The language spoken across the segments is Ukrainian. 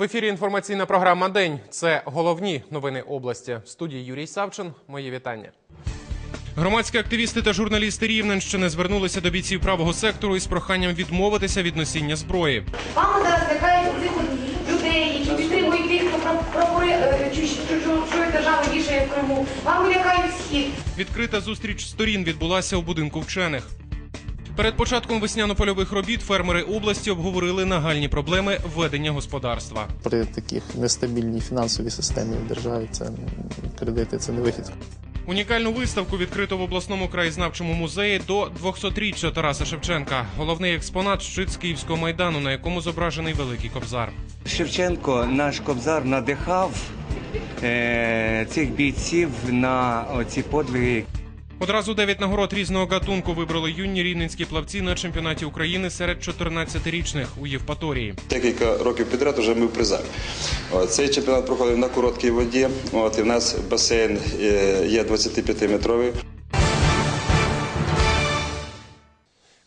В ефірі інформаційна програма День. Це головні новини області. В студії Юрій Савчин. Мої вітання. Громадські активісти та журналісти Рівненщини звернулися до бійців правого сектору із проханням відмовитися від носіння зброї. Вами зараз лякають цих людей, які підтримують тих, хто прапори е, чу- чу- чужої держави вішає в Криму. Вами лякають схід. Відкрита зустріч сторін відбулася у будинку вчених. Перед початком весняно-польових робіт фермери області обговорили нагальні проблеми ведення господарства. при таких нестабільній фінансовій системі в державі це кредити це не вихід. Унікальну виставку відкрито в обласному краєзнавчому музеї до 200-річчя Тараса Шевченка. Головний експонат щит з Київського майдану, на якому зображений великий кобзар. Шевченко, наш кобзар, надихав е, цих бійців на ці подвиги. Одразу дев'ять нагород різного гатунку вибрали юні рівненські плавці на чемпіонаті України серед 14-річних у Євпаторії. Декілька років підряд вже ми в призах. Цей чемпіонат проходив на короткій воді. От, і в нас басейн е, є 25-метровий.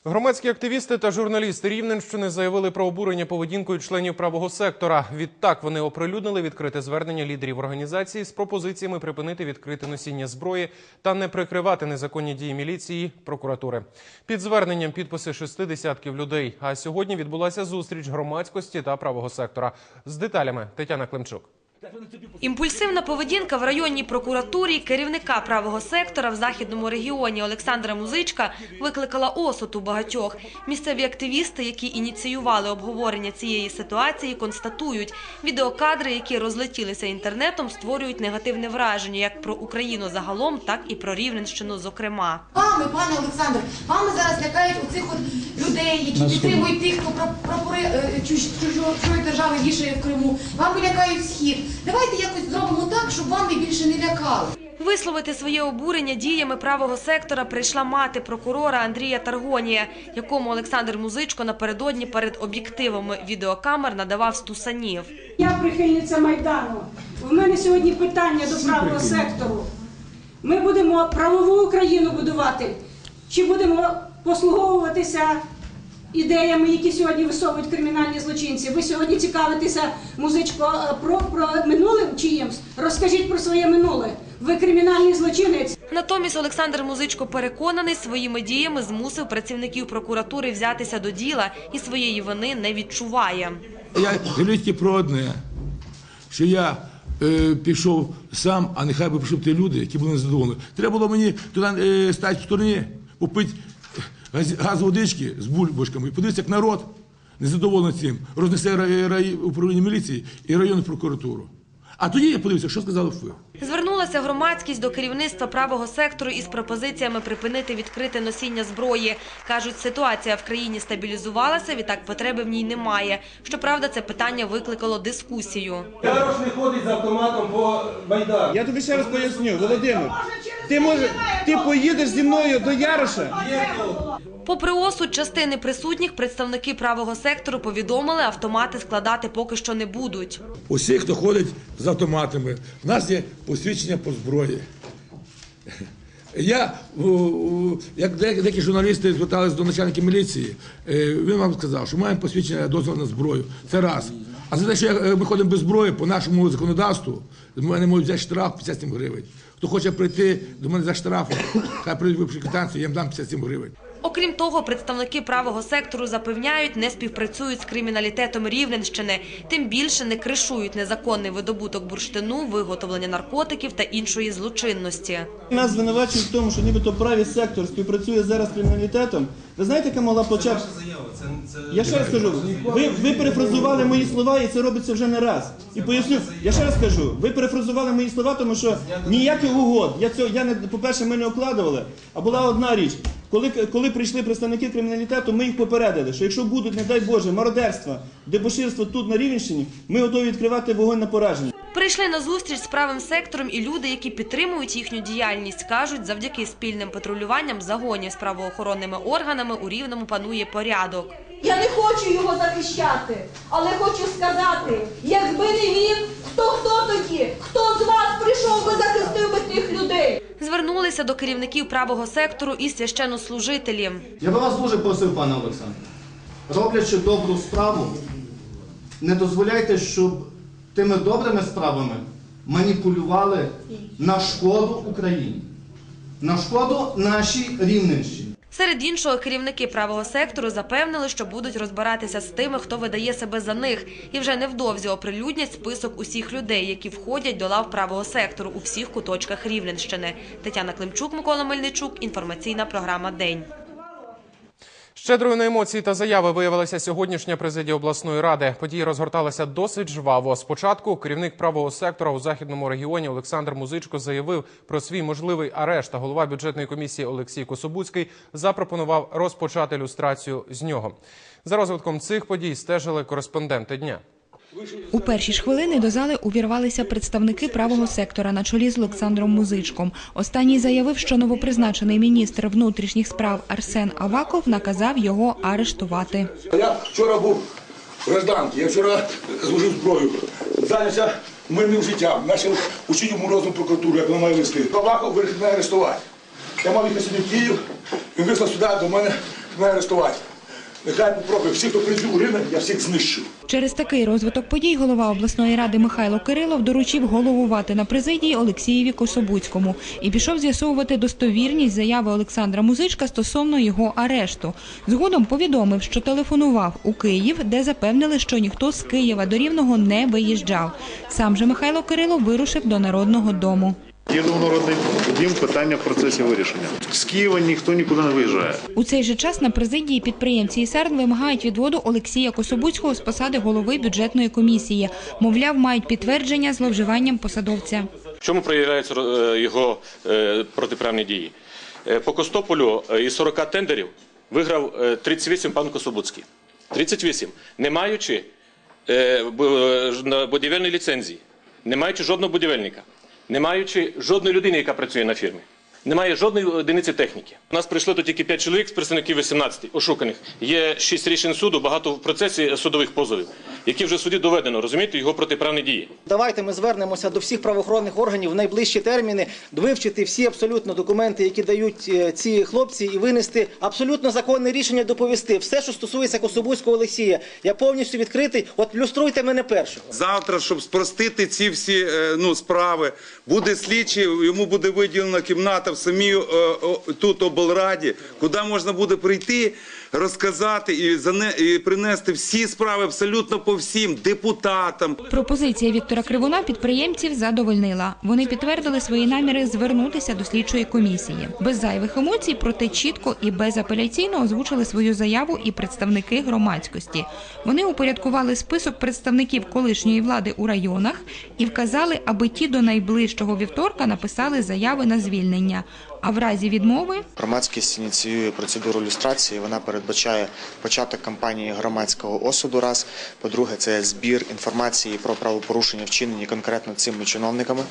Громадські активісти та журналісти Рівненщини заявили про обурення поведінкою членів правого сектора. Відтак вони оприлюднили відкрите звернення лідерів організації з пропозиціями припинити відкрите носіння зброї та не прикривати незаконні дії міліції прокуратури. Під зверненням підписи шести десятків людей. А сьогодні відбулася зустріч громадськості та правого сектора. З деталями Тетяна Климчук. Імпульсивна поведінка в районній прокуратурі керівника правого сектора в західному регіоні Олександра Музичка викликала осуд у багатьох. Місцеві активісти, які ініціювали обговорення цієї ситуації, констатують, відеокадри, які розлетілися інтернетом, створюють негативне враження як про Україну загалом, так і про Рівненщину зокрема. Вами, пане Олександр, вами зараз лякають оцих от людей, які підтримують тих, хто про- прапори е, чуж- чужо- чужої держави вішає в Криму. Вами лякають схід. Давайте якось зробимо так, щоб вами більше не лякали. Висловити своє обурення діями правого сектора прийшла мати прокурора Андрія Таргонія, якому Олександр Музичко напередодні перед об'єктивами відеокамер надавав стусанів. Я прихильниця Майдану. У мене сьогодні питання до правого сектору. Ми будемо правову Україну будувати, чи будемо послуговуватися ідеями, які сьогодні висовують кримінальні злочинці? Ви сьогодні цікавитеся, музичко, е, про, про минулим чиїмсь? Розкажіть про своє минуле. Ви кримінальний злочинець. Натомість Олександр Музичко переконаний, своїми діями змусив працівників прокуратури взятися до діла і своєї вини не відчуває. Я говорю тільки про одне, що я е, пішов сам, а нехай би пішов ті люди, які були незадоволені. Треба було мені туди е, стати в стороні, попити газ, водички з бульбашками і подивитися, як народ незадоволений цим, рознесе рай, рай, управління міліції і районну прокуратуру. А тоді я подивився, що сказали ви. Звернулася громадськість до керівництва правого сектору із пропозиціями припинити відкрите носіння зброї. Кажуть, ситуація в країні стабілізувалася, відтак потреби в ній немає. Щоправда, це питання викликало дискусію. Ярош не ходить з автоматом по Майдану. Я тобі ще раз поясню, Володимир. Ти може, ти поїдеш зі мною до Яроша? Попри осуд частини присутніх, представники правого сектору повідомили, автомати складати поки що не будуть. Усі, хто ходить з автоматами, в нас є посвідчення по зброї. Я, як деякі журналісти зверталися до начальника міліції, е, він вам сказав, що маємо посвідчення дозволу на зброю. Це раз. А за те, що я- е, ми ходимо без зброї по нашому законодавству, з мене можуть взяти штраф 57 гривень. Хто хоче прийти до мене за штрафом, хай прийде квитанцію, я їм дам 57 гривень. Окрім того, представники правого сектору запевняють, не співпрацюють з криміналітетом Рівненщини, тим більше не кришують незаконний видобуток бурштину, виготовлення наркотиків та іншої злочинності. Нас звинувачують в тому, що нібито правий сектор співпрацює зараз з криміналітетом. Ви знаєте, яка могла почати? Я ще раз кажу, ви, ви перефразували мої слова, і це робиться вже не раз. І поясню, я ще раз кажу, ви перефразували мої слова, тому що ніяких угод. Я цього, я не, по-перше, ми не окладували, а була одна річ. Коли, коли прийшли представники криміналітету, ми їх попередили, що якщо будуть, не дай Боже, мародерства, дебоширство тут на Рівенщині, ми готові відкривати вогонь на пораження. Прийшли на зустріч з правим сектором і люди, які підтримують їхню діяльність, кажуть, завдяки спільним патрулюванням загонів з правоохоронними органами у Рівному панує порядок. Я не хочу його захищати, але хочу сказати, якби не він, то хто тоді? Хто з вас прийшов би захистив би тих людей? Звернулися до керівників правого сектору і священнослужителі. Я би вас дуже просив, пане Олександре, роблячи добру справу, не дозволяйте, щоб тими добрими справами маніпулювали на шкоду Україні, на шкоду нашій Рівненщині. Серед іншого, керівники правого сектору запевнили, що будуть розбиратися з тими, хто видає себе за них, і вже невдовзі оприлюднять список усіх людей, які входять до лав правого сектору у всіх куточках Рівненщини. Тетяна Климчук, Микола Мельничук. Інформаційна програма День. Щедрою на емоції та заяви виявилася сьогоднішня президія обласної ради. Події розгорталися досить жваво. Спочатку керівник правого сектора у західному регіоні Олександр Музичко заявив про свій можливий арешт. Голова бюджетної комісії Олексій Кособуцький запропонував розпочати люстрацію з нього. За розвитком цих подій стежили кореспонденти дня. У перші ж хвилини до зали увірвалися представники правого сектора на чолі з Олександром Музичком. Останній заявив, що новопризначений міністр внутрішніх справ Арсен Аваков наказав його арештувати. Я вчора був в гражданці, я вчора служив зброю, зайнявся мирним життям, почав учити морозну прокуратуру, як вона має вести. Аваков вирішив мене арестувати. Я мав їхати сьогодні в Київ, він вислав сюди до мене мене арестувати. Нехай попробує, всіх, хто прийде у Рівне, я всіх знищу. Через такий розвиток подій голова обласної ради Михайло Кирилов доручив головувати на президії Олексієві Кособуцькому і пішов з'ясовувати достовірність заяви Олександра Музичка стосовно його арешту. Згодом повідомив, що телефонував у Київ, де запевнили, що ніхто з Києва до Рівного не виїжджав. Сам же Михайло Кирилов вирушив до Народного дому. Їду в народний дім, питання в процесі вирішення. З Києва ніхто нікуди не виїжджає. У цей же час на президії підприємці і СЕРН вимагають відводу Олексія Кособуцького з посади голови бюджетної комісії. Мовляв, мають підтвердження зловживанням посадовця. В чому проявляються е, його е, протиправні дії? Е, По Костополю із 40 тендерів виграв е, 38 пан Кособуцький. 38. Не маючи будівельної ліцензії, не маючи жодного будівельника, не маючи жодної людини, яка працює на фірмі. Немає жодної одиниці техніки. У нас прийшло тут тільки 5 чоловік з представників 18 ошуканих. Є 6 рішень суду, багато в процесі судових позовів, які вже в суді доведено, розумієте, його протиправні дії. Давайте ми звернемося до всіх правоохоронних органів в найближчі терміни, вивчити всі абсолютно документи, які дають е, ці хлопці, і винести абсолютно законне рішення доповісти. Все, що стосується Кособузького Олексія, я повністю відкритий. От люструйте мене першого. Завтра, щоб спростити ці всі е, ну, справи, буде слідчий, йому буде виділена кімната в самій е, тут облраді, куди можна буде прийти, розказати і, зане, і принести всі справи абсолютно по всім депутатам. Пропозиція Віктора Кривуна підприємців задовольнила. Вони підтвердили свої наміри звернутися до слідчої комісії. Без зайвих емоцій, проте чітко і безапеляційно озвучили свою заяву і представники громадськості. Вони упорядкували список представників колишньої влади у районах і вказали, аби ті до найближчого вівторка написали заяви на звільнення. А в разі відмови Громадськість ініціює процедуру люстрації. Вона передбачає початок кампанії громадського осуду. Раз по-друге, це збір інформації про правопорушення, вчинені конкретно цими чиновниками,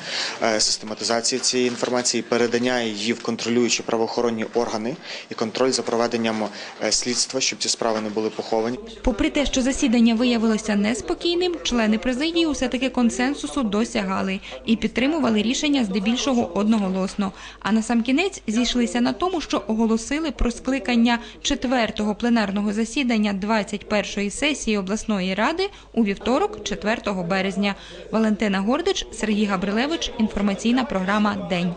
е, систематизація цієї інформації, передання її в контролюючі правоохоронні органи і контроль за проведенням е, слідства, щоб ці справи не були поховані. Попри те, що засідання виявилося неспокійним, члени президії все таки консенсусу досягали і підтримували рішення здебільшого одноголосно. А на сам кінець зійшлися на тому, що оголосили про скликання четвертого пленарного засідання 21-ї сесії обласної ради у вівторок, 4 березня. Валентина Гордич, Сергій Габрилевич. Інформаційна програма День.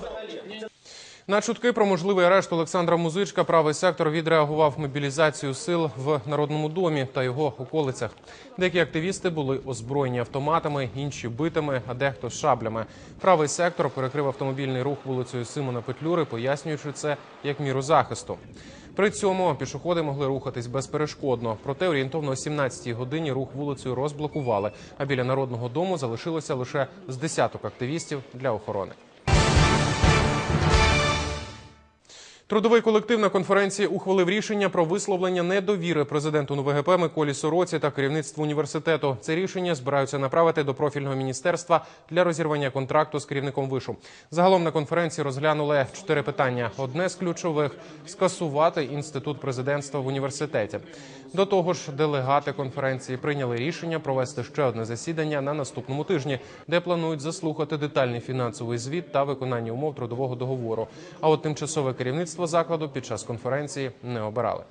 На чутки про можливий арешт Олександра Музичка правий сектор відреагував мобілізацію сил в Народному домі та його околицях. Деякі активісти були озброєні автоматами, інші битими, а дехто шаблями. Правий сектор перекрив автомобільний рух вулицею Симона Петлюри, пояснюючи це як міру захисту. При цьому пішоходи могли рухатись безперешкодно. Проте орієнтовно о 17-й годині рух вулицею розблокували. А біля народного дому залишилося лише з десяток активістів для охорони. Трудовий колектив на конференції ухвалив рішення про висловлення недовіри президенту НВГП Миколі Сороці та керівництву університету. Це рішення збираються направити до профільного міністерства для розірвання контракту з керівником вишу. Загалом на конференції розглянули чотири питання. Одне з ключових скасувати інститут президентства в університеті. До того ж, делегати конференції прийняли рішення провести ще одне засідання на наступному тижні, де планують заслухати детальний фінансовий звіт та виконання умов трудового договору. А от тимчасове керівництво закладу під час конференції не обирали.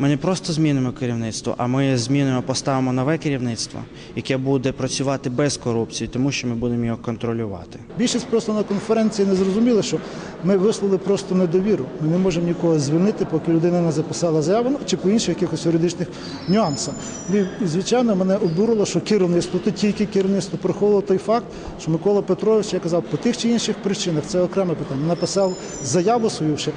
Ми не просто змінимо керівництво, а ми змінимо, поставимо нове керівництво, яке буде працювати без корупції, тому що ми будемо його контролювати. Більшість просто на конференції не зрозуміли, що ми висловили просто недовіру. Ми не можемо нікого звільнити, поки людина не записала заяву ну, чи по інших якихось юридичних нюансах. І, звичайно, мене обурило, що керівництво, то тільки керівництво приховувало той факт, що Микола Петрович, я казав, по тих чи інших причинах, це окреме питання, написав заяву свою ще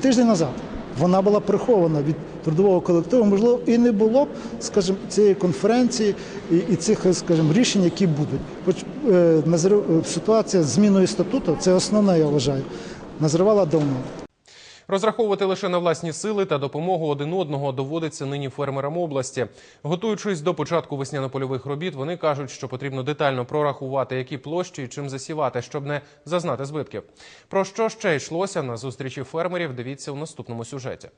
тиждень назад. Вона була прихована від трудового колективу. Можливо, і не було б, скажімо, цієї конференції і, і цих, скажімо, рішень, які будуть. Хоч е, е, ситуація з зміною статуту, це основне, я вважаю, назривала давно. Розраховувати лише на власні сили та допомогу один одного доводиться нині фермерам області. Готуючись до початку весняно-польових робіт, вони кажуть, що потрібно детально прорахувати, які площі і чим засівати, щоб не зазнати збитків. Про що ще йшлося на зустрічі фермерів? Дивіться у наступному сюжеті.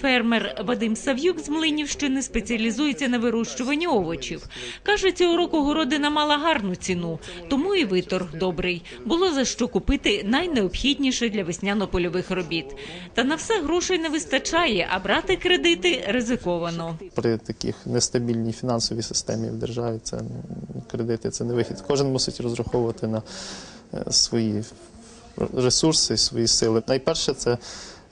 Фермер Вадим Сав'юк з Млинівщини спеціалізується на вирощуванні овочів. Каже, цього року городина мала гарну ціну, тому і виторг добрий. Було за що купити найнеобхідніше для весняно-польових робіт. Та на все грошей не вистачає, а брати кредити ризиковано. При таких нестабільній фінансовій системі в державі це кредити це не вихід. Кожен мусить розраховувати на е, свої ресурси, свої сили. Найперше це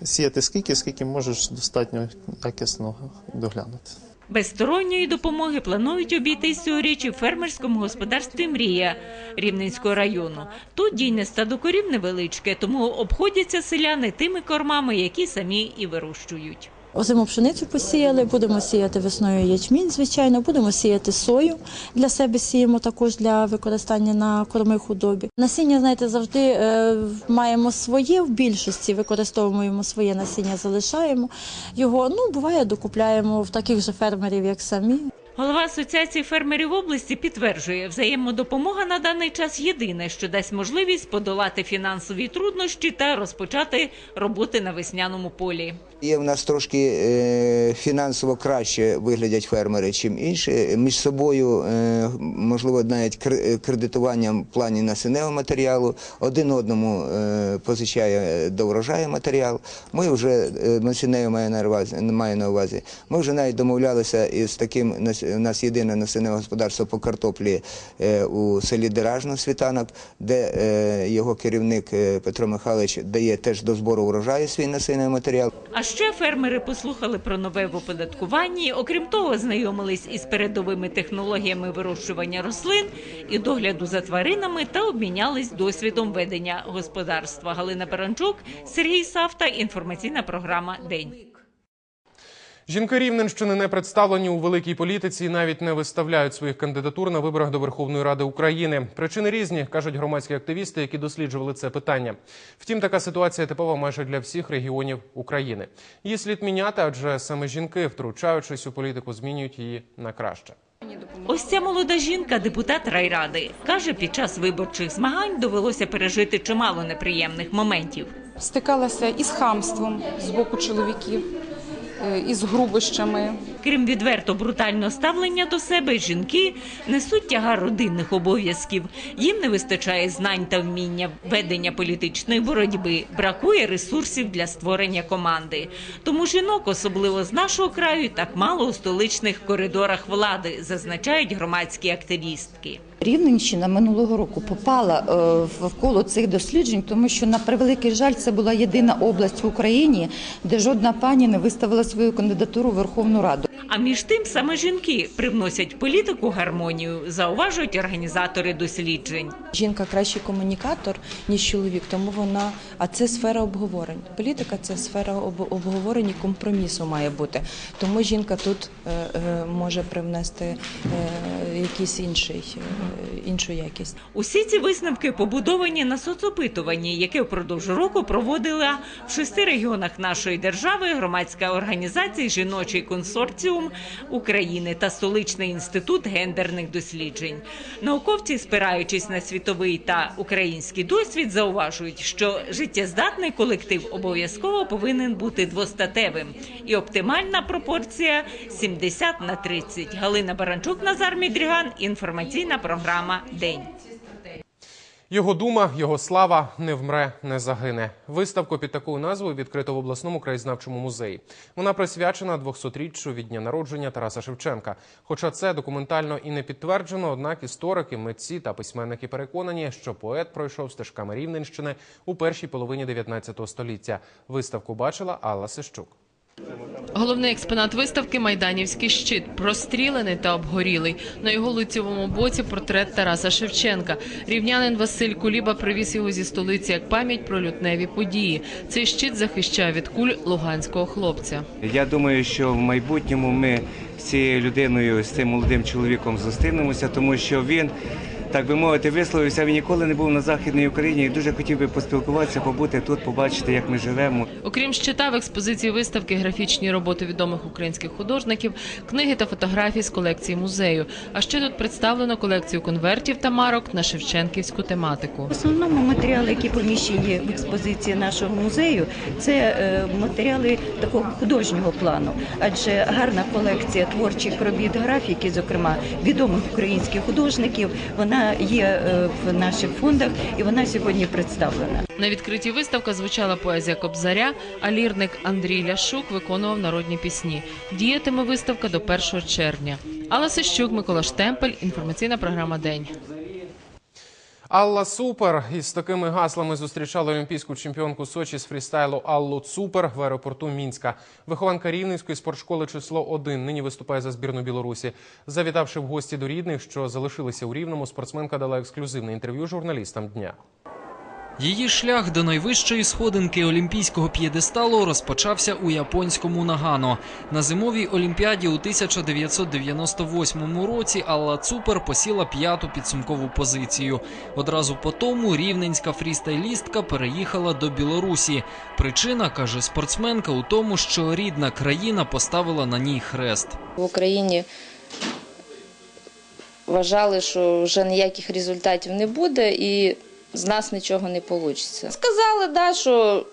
сіяти скільки, скільки можеш достатньо якісно доглянути. Без сторонньої допомоги планують обійтись цьогоріч і в фермерському господарстві Мрія Рівненського району. Тут дійне стадо корів невеличке, тому обходяться селяни тими кормами, які самі і вирощують. Озиму пшеницю посіяли, будемо сіяти весною ячмінь, звичайно, будемо сіяти сою. Для себе сіємо також для використання на корми худобі. Насіння, знаєте, завжди е, маємо своє в більшості, використовуємо своє насіння, залишаємо його. Ну, буває, докупляємо в таких же фермерів, як самі. Голова асоціації фермерів області підтверджує, взаємодопомога на даний час єдине, що дасть можливість подолати фінансові труднощі та розпочати роботи на весняному полі. Є в нас трошки е, фінансово краще виглядять фермери, ніж інші. Між собою, е, можливо, навіть кр- кредитуванням в плані насінневого матеріалу, один одному е, позичає до врожаю матеріал. Ми вже насіннею маю на увазі. Ми вже навіть домовлялися із таким у нас єдине насінневе господарство по картоплі е, у селі Деражно Світанок, де е, його керівник е, Петро Михайлович дає теж до збору врожаю свій насінневий матеріал. А ще фермери послухали про нове в оподаткуванні. Окрім того, знайомились із передовими технологіями вирощування рослин і догляду за тваринами та обмінялись досвідом ведення господарства. Галина Баранчук, Сергій Савта. Інформаційна програма День. Жінки Рівненщини не представлені у великій політиці і навіть не виставляють своїх кандидатур на виборах до Верховної Ради України. Причини різні, кажуть громадські активісти, які досліджували це питання. Втім, така ситуація типова майже для всіх регіонів України. Її слід міняти, адже саме жінки, втручаючись у політику, змінюють її на краще. Ось ця молода жінка, депутат райради, каже, під час виборчих змагань довелося пережити чимало неприємних моментів. стикалася із хамством з боку чоловіків, із грубощами. Крім відверто брутального ставлення до себе, жінки несуть тягар родинних обов'язків. Їм не вистачає знань та вміння ведення політичної боротьби, бракує ресурсів для створення команди. Тому жінок, особливо з нашого краю, так мало у столичних коридорах влади, зазначають громадські активістки. Рівненщина минулого року попала е, вколо цих досліджень, тому що на превеликий жаль це була єдина область в Україні, де жодна пані не виставила свою кандидатуру в Верховну Раду. А між тим саме жінки привносять політику гармонію, зауважують організатори досліджень. Жінка кращий комунікатор, ніж чоловік, тому вона, а це сфера обговорень. Політика це сфера об- обговорень і компромісу має бути. Тому жінка тут е, е, може привнести е, якийсь інший, е, іншу якість. Усі ці висновки побудовані на соцопитуванні, яке впродовж року проводила в шести регіонах нашої держави громадська організація Жіночий консорціум України та столичний інститут гендерних досліджень. Науковці, спираючись на світовий та український досвід, зауважують, що життєздатний колектив обов'язково повинен бути двостатевим, і оптимальна пропорція 70 на 30. Галина Баранчук, Назар Мідріган. Інформаційна програма День. Його дума, його слава не вмре, не загине. Виставку під такою назвою відкрито в обласному краєзнавчому музеї. Вона присвячена 200-річчю від дня народження Тараса Шевченка. Хоча це документально і не підтверджено, однак історики, митці та письменники переконані, що поет пройшов стежками Рівненщини у першій половині 19 століття. Виставку бачила Алла Сищук. Головний експонат виставки майданівський щит, прострілений та обгорілий. На його лицьовому боці портрет Тараса Шевченка. Рівнянин Василь Куліба привіз його зі столиці як пам'ять про лютневі події. Цей щит захищає від куль луганського хлопця. Я думаю, що в майбутньому ми з цією людиною, з цим молодим чоловіком зустрінемося, тому що він, так би мовити, висловився. Він ніколи не був на західній Україні і дуже хотів би поспілкуватися, побути тут, побачити, як ми живемо. Окрім щита, в експозиції виставки графічні роботи відомих українських художників, книги та фотографії з колекції музею. А ще тут представлено колекцію конвертів та марок на шевченківську тематику. В основному матеріали, які поміщені в експозиції нашого музею, це е, матеріали такого художнього плану, адже гарна колекція творчих робіт графіки, зокрема відомих українських художників, вона є е, в наших фондах і вона сьогодні представлена. На відкритті виставка звучала поезія Кобзаря, а лірник Андрій Ляшук виконував народні пісні. Діятиме виставка до 1 червня. Алла Сищук, Микола Штемпель. Інформаційна програма День. Алла Супер із такими гаслами зустрічала олімпійську чемпіонку Сочі з фрістайлу Аллу Цупер в аеропорту Мінська. Вихованка Рівненської спортшколи число 1 нині виступає за збірну Білорусі. Завітавши в гості до рідних, що залишилися у Рівному, спортсменка дала ексклюзивне інтерв'ю журналістам дня. Її шлях до найвищої сходинки олімпійського п'єдесталу розпочався у японському Нагано. На зимовій олімпіаді у 1998 році Алла Цупер посіла п'яту підсумкову позицію. Одразу по тому рівненська фрістайлістка переїхала до Білорусі. Причина каже спортсменка у тому, що рідна країна поставила на ній хрест. В Україні вважали, що вже ніяких результатів не буде і з нас нічого не вийде. Сказали, да, що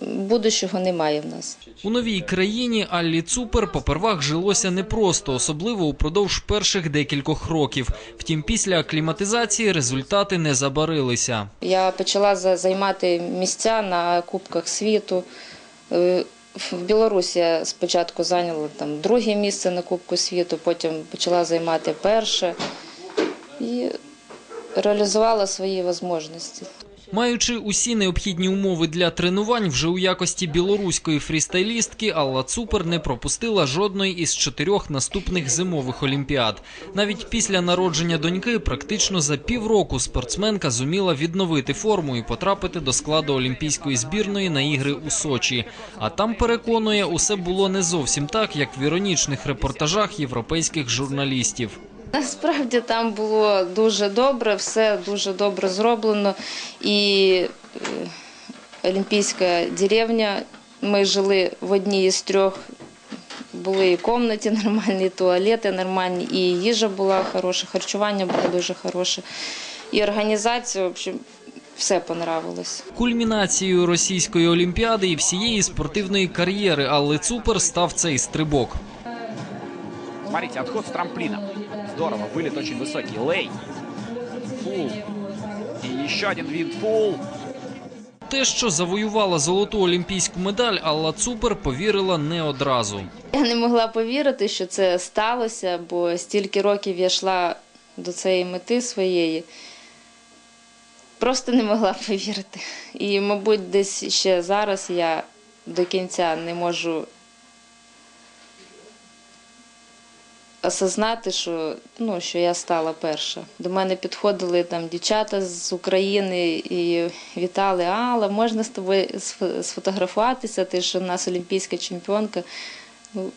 будущого немає в нас. У новій країні Аллі Цупер попервах жилося непросто, особливо упродовж перших декількох років. Втім, після акліматизації результати не забарилися. Я почала за- займати місця на Кубках світу. Е, В Білорусі я спочатку зайняла там друге місце на Кубку світу, потім почала займати перше і реалізувала свої можливості. Маючи усі необхідні умови для тренувань, вже у якості білоруської фрістайлістки Алла Цупер не пропустила жодної із чотирьох наступних зимових олімпіад. Навіть після народження доньки, практично за півроку спортсменка зуміла відновити форму і потрапити до складу олімпійської збірної на ігри у Сочі. А там переконує, усе було не зовсім так, як в іронічних репортажах європейських журналістів. Насправді там було дуже добре, все дуже добре зроблено. І е, Олімпійська деревня. Ми жили в одній із трьох. Були і кімнаті нормальні, і туалети нормальні, і їжа була хороша, харчування було дуже хороше. І організація, в общем, все понравилось. Кульмінацією російської олімпіади і всієї спортивної кар'єри Алли Цупер став цей стрибок. Смотрите, отход с трамплина. Здорово, вылет очень высокий. Лей. Фул. И еще один винт фул. Те, що завоювала золоту олімпійську медаль, Алла Цупер повірила не одразу. Я не могла повірити, що це сталося, бо стільки років я йшла до цієї мети своєї. Просто не могла повірити. І, мабуть, десь ще зараз я до кінця не можу осознати, що, ну, що я стала перша. До мене підходили там дівчата з України і вітали, Алла, можна з тобою сфотографуватися, ти ж у нас олімпійська чемпіонка. Ну,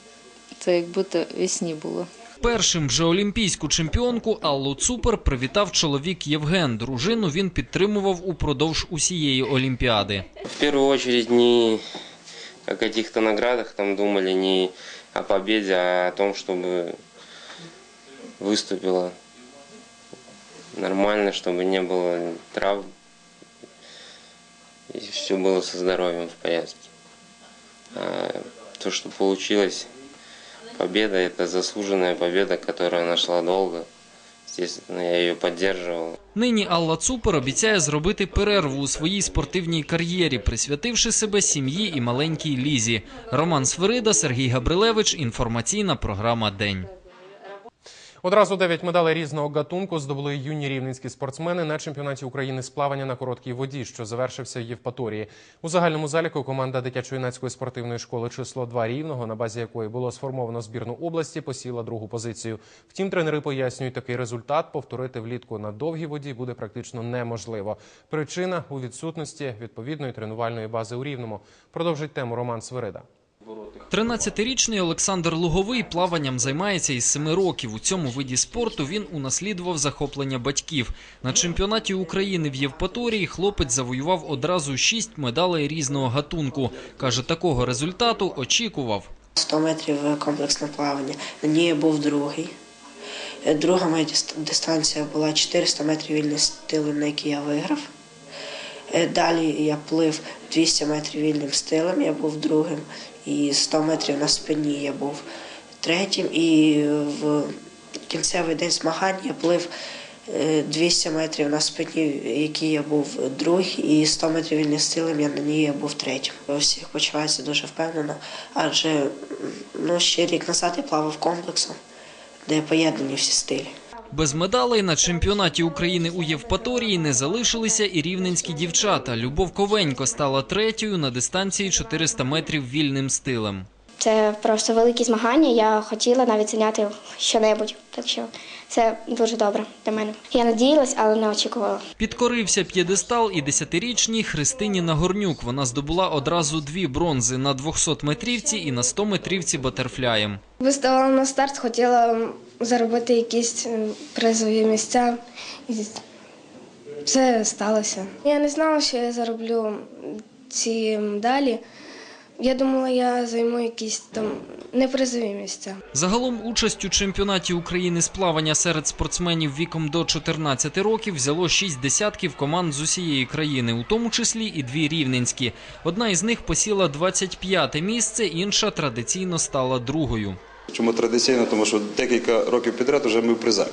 це як будто весні було. Першим же олімпійську чемпіонку Аллу Цупер привітав чоловік Євген. Дружину він підтримував упродовж усієї олімпіади. В первую очередь не о каких-то наградах там думали, не о победе, а о том, чтобы выступила нормально, чтобы не было травм. И все было со здоровьем в порядке. А то, что получилось, победа, это заслуженная победа, которая нашла долго. естественно, я ее поддерживал. Нині Алла Цупер обіцяє зробити перерву у своїй спортивній кар'єрі, присвятивши себе сім'ї і маленькій лізі. Роман Свирида, Сергій Габрилевич. Інформаційна програма День. Одразу дев'ять медалей різного гатунку здобули юні рівненські спортсмени на чемпіонаті України з плавання на короткій воді, що завершився в Євпаторії. У загальному заліку команда дитячо-юнацької спортивної школи число 2 рівного, на базі якої було сформовано збірну області, посіла другу позицію. Втім, тренери пояснюють, такий результат повторити влітку на довгій воді буде практично неможливо. Причина у відсутності відповідної тренувальної бази у рівному. Продовжить тему Роман Свирида. 13-річний Олександр Луговий плаванням займається із 7 років. У цьому виді спорту він унаслідував захоплення батьків. На чемпіонаті України в Євпаторії хлопець завоював одразу 6 медалей різного гатунку. Каже, такого результату очікував. 100 метрів комплексне плавання. На ній я був другий. Друга моя дистанція була 400 метрів вільним стилем, на який я виграв. Е, Далі я плив 200 метрів вільним стилем, я був другим. І 100 метрів на спині я був третім. І в кінцевий день змагань я плив е, 200 метрів на спині, який я був другий, і 100 метрів вільним стилем я на ній я був третім. У всіх почувається дуже впевнено, адже ну, ще рік назад я плавав комплексом, де поєднані всі стилі. Без медалей на чемпіонаті України у Євпаторії не залишилися і рівненські дівчата. Любов Ковенько стала третьою на дистанції 400 метрів вільним стилем. Це просто великі змагання. Я хотіла навіть зайняти що-небудь, так що це дуже добре для мене. Я надіялась, але не очікувала. Підкорився п'єдестал і 10-річній Христині Нагорнюк. Вона здобула одразу дві бронзи на 200 метрівці і на 100 метрівці батерфляєм. Виставила на старт, хотіла заробити якісь призові місця. І це сталося. Я не знала, що я зароблю ці медалі. Я думала, я займу якісь там непризові місця. Загалом участь у чемпіонаті України з плавання серед спортсменів віком до 14 років взяло шість десятків команд з усієї країни, у тому числі і дві рівненські. Одна із них посіла 25 місце, інша традиційно стала другою. Чому традиційно? Тому що декілька років підряд вже ми в призах.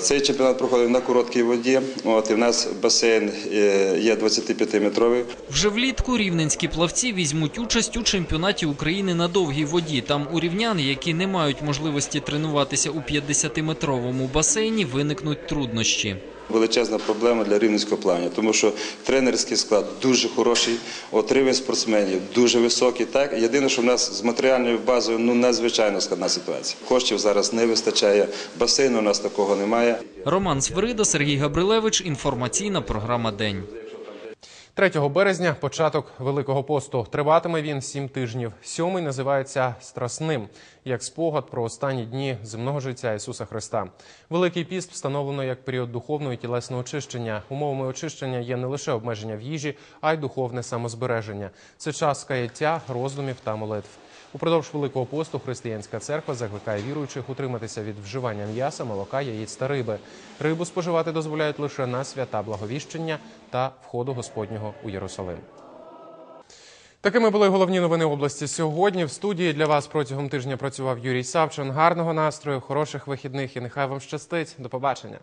Цей чемпіонат проходив на короткій воді. От, і в нас басейн е, є 25-метровий. Вже влітку рівненські плавці візьмуть участь у чемпіонаті України на довгій воді. Там у рівнян, які не мають можливості тренуватися у 50-метровому басейні, виникнуть труднощі. Величезна проблема для рівненського плавання, тому що тренерський склад дуже хороший, отримує спортсменів дуже високий. Так єдине, що в нас з матеріальною базою ну надзвичайно складна ситуація. Коштів зараз не вистачає, басейну у нас такого немає. Роман Свирида, Сергій Габрилевич. Інформаційна програма День. 3 березня початок Великого посту. Триватиме він сім тижнів. Сьомий називається Страсним, як спогад про останні дні земного життя Ісуса Христа. Великий піст встановлено як період духовного і тілесного очищення. Умовами очищення є не лише обмеження в їжі, а й духовне самозбереження. Це час каяття, роздумів та молитв. Упродовж Великого посту християнська церква закликає віруючих утриматися від вживання м'яса, молока, яєць та риби. Рибу споживати дозволяють лише на свята благовіщення та входу Господнього у Єрусалим. Такими були головні новини області сьогодні. В студії для вас протягом тижня працював Юрій Савчин. Гарного настрою, хороших вихідних і нехай вам щастить. До побачення.